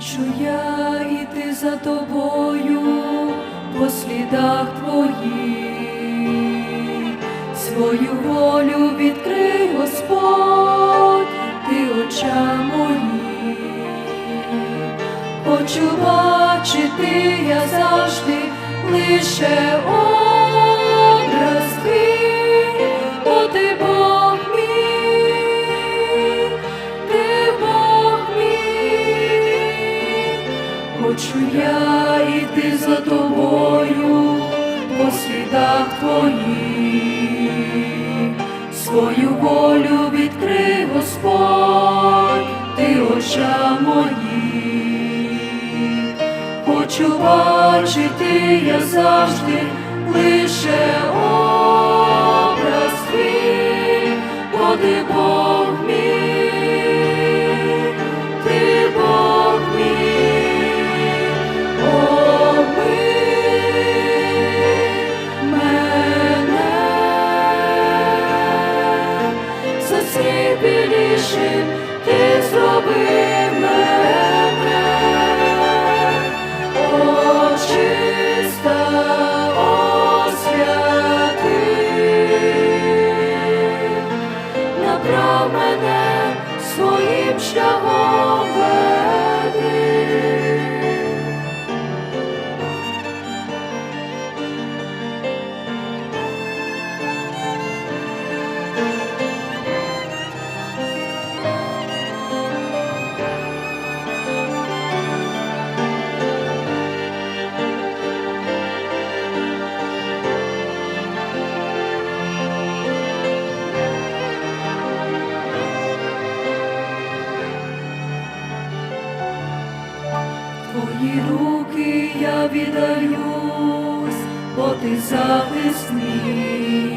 Хочу я іти за тобою по слідах твоїх, свою волю відкрий, Господь, ти очам мої. Хочу бачити я завжди лише Хочу я іти за тобою по слідах твоїх, свою волю відкрий, Господь, ти очам моїх. Хочу бачити я завжди лише образ твій, бо Бог направ мене своїм шляхом віддаюсь, бо ти захист мій.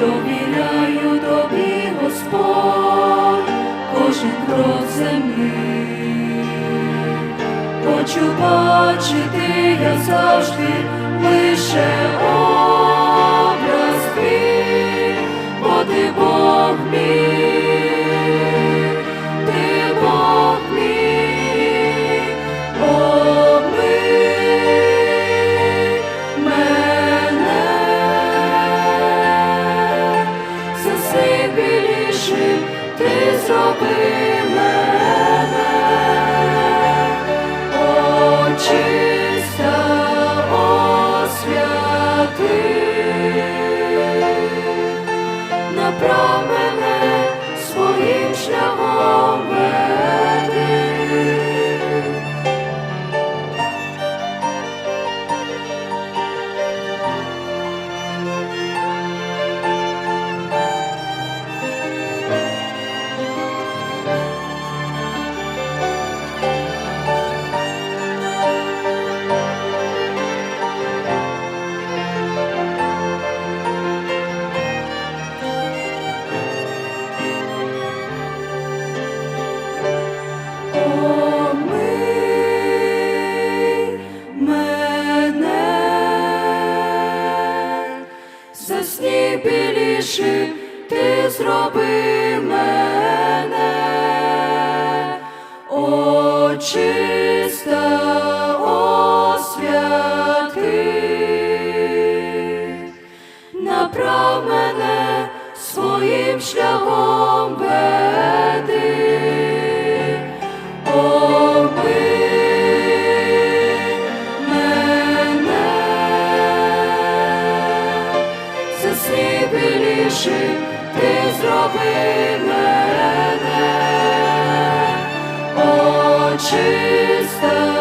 довіряю тобі, Господь, кожен крок землі. Хочу бачити я завжди лише ти мене, очиста освяти, направ засліпілішим ти зроби мене, очиста засліпілішим ти зроби мене, очиста